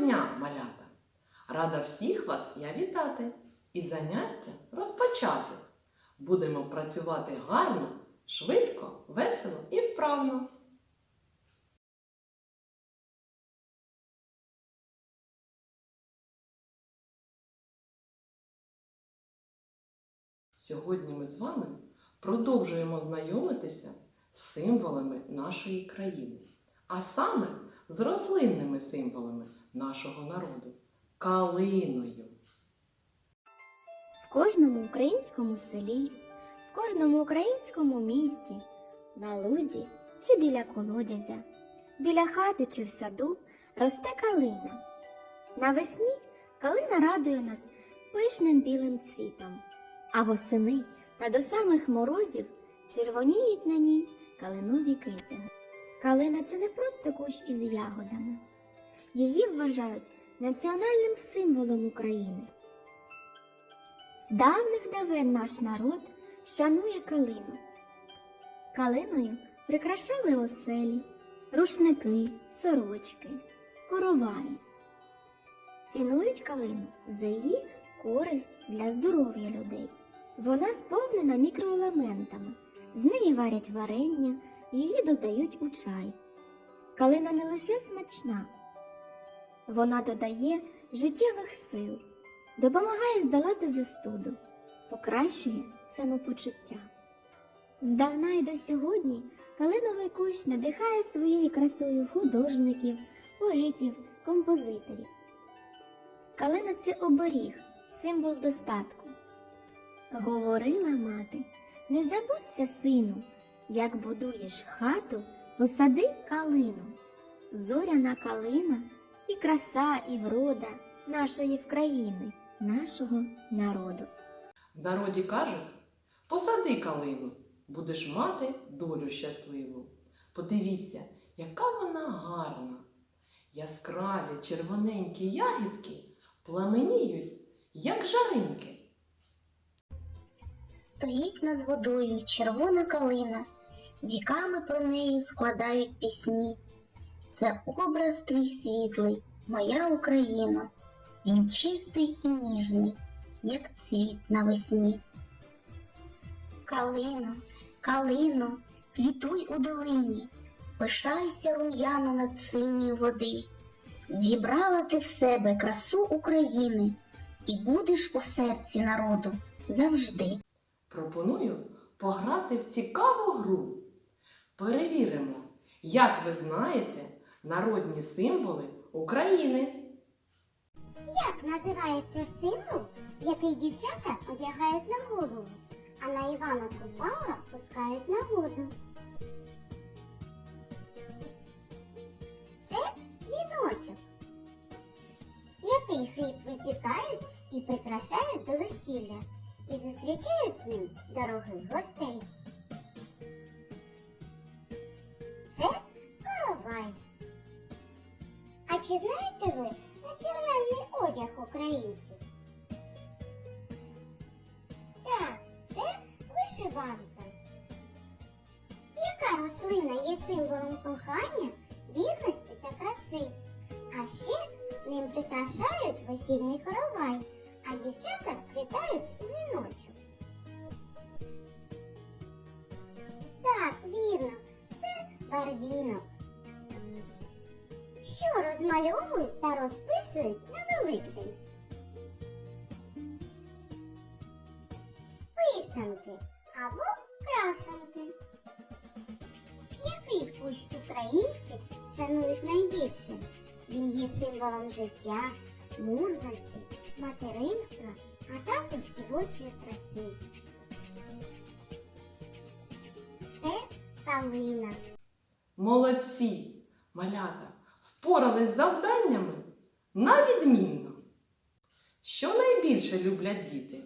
дня, малята! Рада всіх вас я вітати і заняття розпочати. Будемо працювати гарно, швидко, весело і вправно. Сьогодні ми з вами продовжуємо знайомитися з символами нашої країни, а саме з рослинними символами нашого народу калиною. В кожному українському селі, в кожному українському місті, на лузі чи біля колодязя, біля хати чи в саду росте калина. Навесні калина радує нас пишним білим цвітом, а восени та до самих морозів червоніють на ній калинові китяги. Калина це не просто кущ із ягодами. Її вважають національним символом України. З давних давен наш народ шанує калину. Калиною прикрашали оселі, рушники, сорочки, короваї. Цінують калину за її користь для здоров'я людей. Вона сповнена мікроелементами, з неї варять варення, її додають у чай. Калина не лише смачна, вона додає життєвих сил допомагає здолати застуду, покращує самопочуття. Здавна й до сьогодні калиновий кущ надихає своєю красою художників, поетів, композиторів. Калина це оберіг, символ достатку. Говорила мати, не забудься, сину, як будуєш хату, посади калину. Зоряна калина і краса, і врода нашої вкраїни, нашого народу. В народі кажуть, посади калину, будеш мати долю щасливу. Подивіться, яка вона гарна. Яскраві червоненькі ягідки пламеніють, як жаринки. Стоїть над водою червона калина, віками про неї складають пісні. Це образ твій світлий, моя Україна. Він чистий і ніжний, як цвіт навесні. Калино, калино, квітуй у долині, пишайся рум'яно над синьою води. Зібрала ти в себе красу України і будеш у серці народу завжди. Пропоную пограти в цікаву гру. Перевіримо, як ви знаєте народні символи України. Як називається символ, який дівчата одягають на голову, а на Івана Купала пускають на воду? Це віночок, який хліб випікають і прикрашають до весілля і зустрічають з ним дорогих гостей. Чи знаєте ви національний одяг українців? Так, це вишиванка. Яка рослина є символом кохання, вірності та краси? А ще ним прикрашають весільний коровай, а дівчата вплітають у віночок. Так, вірно, це барвінок що розмальовують та розписують на Великдень? Писанки або крашенки. Який кущ українці шанують найбільше? Він є символом життя, мужності, материнства, а також дівочої краси. Це калина. Молодці, малята, впорались з завданнями на відмінно. Що найбільше люблять діти?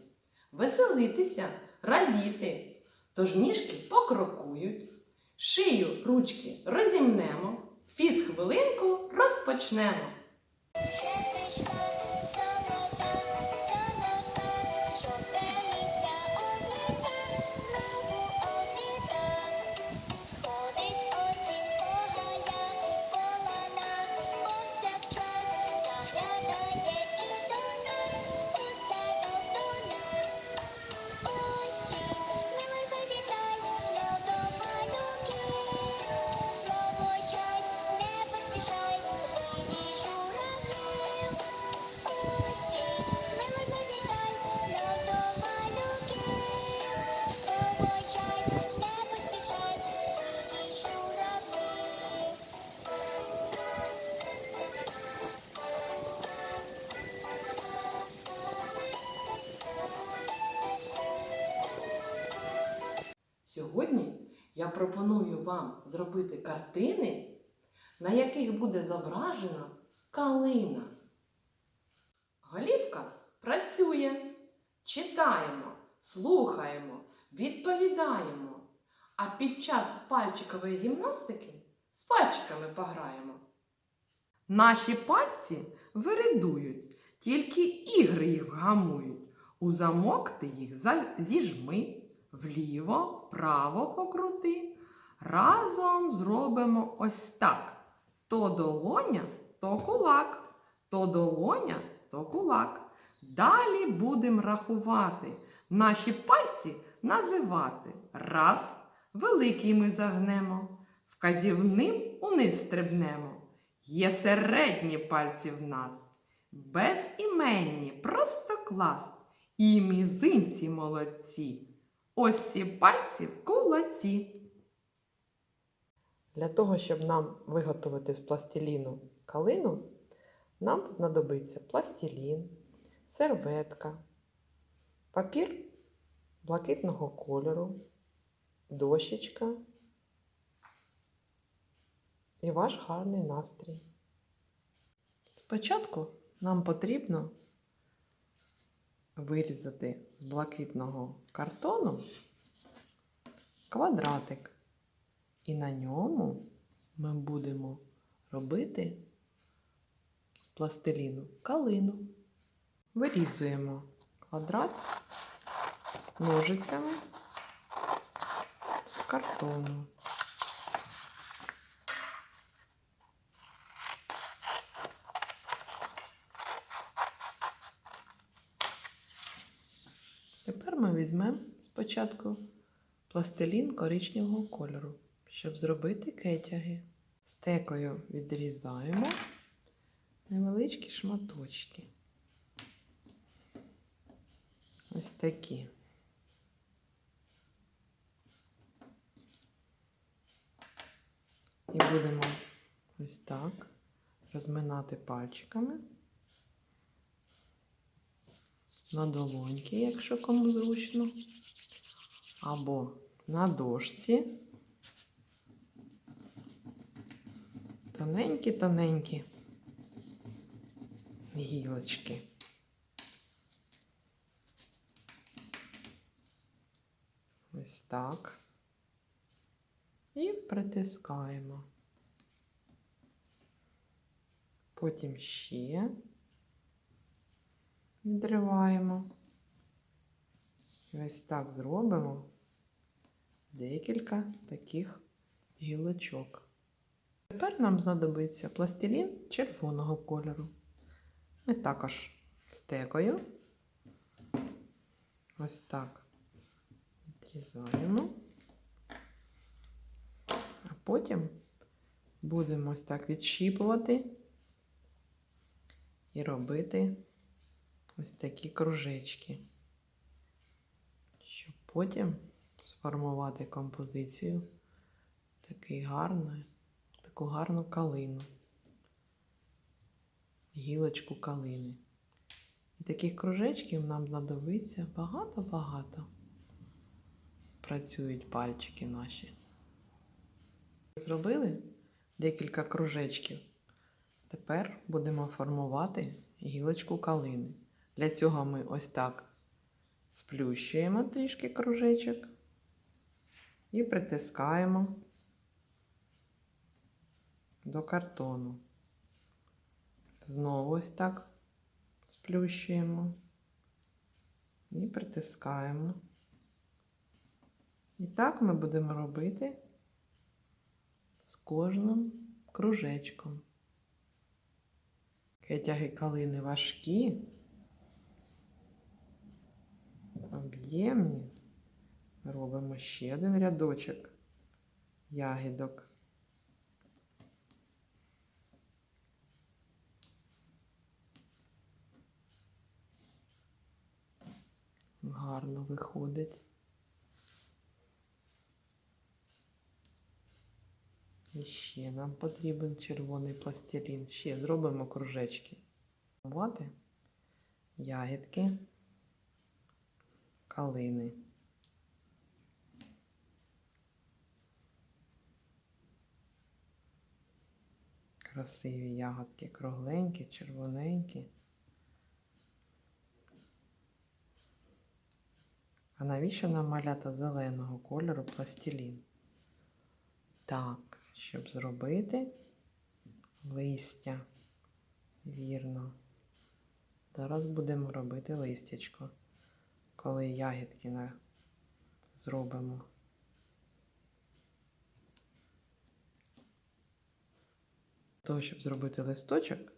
Веселитися, радіти. Тож ніжки покрокують, шию ручки розімнемо, фіт хвилинку розпочнемо. Пропоную вам зробити картини, на яких буде зображена калина. Голівка працює. Читаємо, слухаємо, відповідаємо. А під час пальчикової гімнастики з пальчиками пограємо. Наші пальці виридують, тільки ігри їх вгамують. У замок ти їх зіжми, вліво, вправо покрути. Разом зробимо ось так. То долоня, то кулак, то долоня, то кулак. Далі будемо рахувати, наші пальці називати. Раз, великий ми загнемо, вказівним униз стрибнемо. Є середні пальці в нас, безіменні, просто клас. І мізинці молодці. Ось ці пальці в кулаці. Для того, щоб нам виготовити з пластиліну калину, нам знадобиться пластилін, серветка, папір блакитного кольору, дощечка і ваш гарний настрій. Спочатку нам потрібно вирізати з блакитного картону квадратик. І на ньому ми будемо робити пластиліну калину. Вирізуємо квадрат ножицями з картону. Тепер ми візьмемо спочатку пластилін коричневого кольору, щоб зробити кетяги. Стекою відрізаємо невеличкі шматочки. Ось такі. І будемо ось так розминати пальчиками на долоньки, якщо кому зручно, або на дошці. Тоненькі-тоненькі гілочки. Ось так. І притискаємо. Потім ще відриваємо. Ось так зробимо декілька таких гілочок. Тепер нам знадобиться пластилін червоного кольору. Ми також стекою. Ось так відрізаємо. А потім будемо ось так відщіпувати і робити ось такі кружечки, щоб потім сформувати композицію такий гарний, таку гарну калину, гілочку калини. І таких кружечків нам знадобиться багато-багато. Працюють пальчики наші. Зробили декілька кружечків. Тепер будемо формувати гілочку калини. Для цього ми ось так сплющуємо трішки кружечок і притискаємо до картону. Знову ось так сплющуємо і притискаємо. І так ми будемо робити з кожним кружечком. Кетяги калини важкі, об'ємні. Робимо ще один рядочок ягідок. гарно виходить. І ще нам потрібен червоний пластилін. Ще зробимо кружечки. Бувати ягідки, калини. Красиві ягодки, кругленькі, червоненькі. Навіщо нам малята зеленого кольору пластилін? Так, щоб зробити листя. Вірно. Зараз будемо робити листячко, коли ягідки на... зробимо. Того, щоб зробити листочок,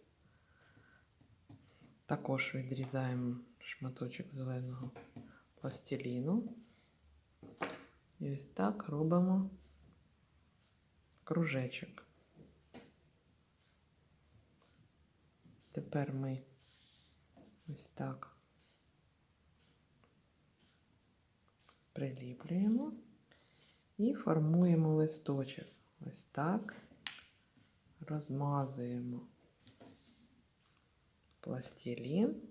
також відрізаємо шматочок зеленого пластиліну. І ось так робимо кружечок. Тепер ми ось так приліплюємо і формуємо листочок. Ось так розмазуємо пластилін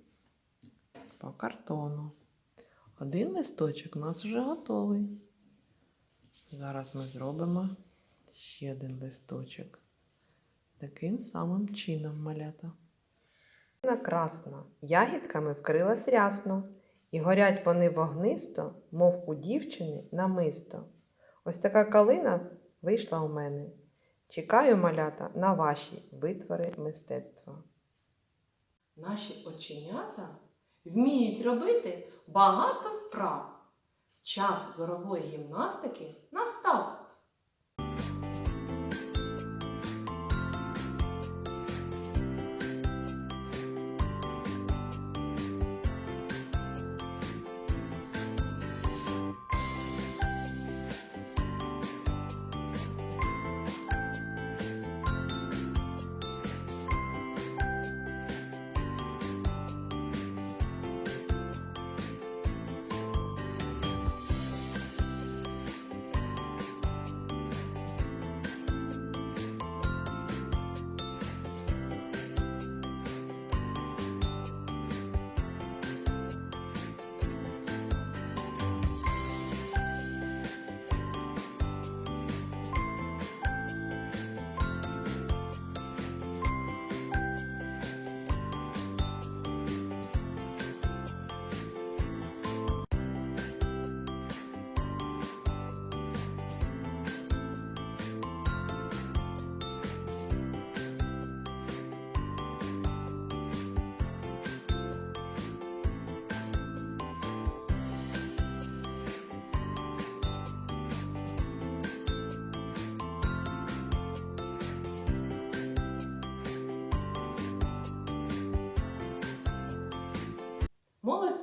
по картону. Один листочок у нас вже готовий. Зараз ми зробимо ще один листочок. Таким самим чином малята. Красна, ягідками вкрилась рясно, і горять вони вогнисто, мов у дівчини намисто. Ось така калина вийшла у мене. Чекаю, малята, на ваші витвори мистецтва. Наші оченята вміють робити багато справ. Час зорової гімнастики настав.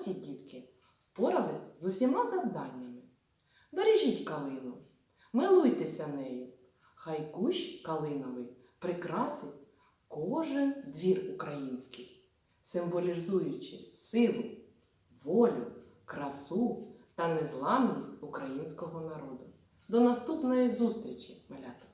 Молодці дітки, впорались з усіма завданнями. Бережіть калину, милуйтеся нею. Хай кущ калиновий прикрасить кожен двір український, символізуючи силу, волю, красу та незламність українського народу. До наступної зустрічі, малята!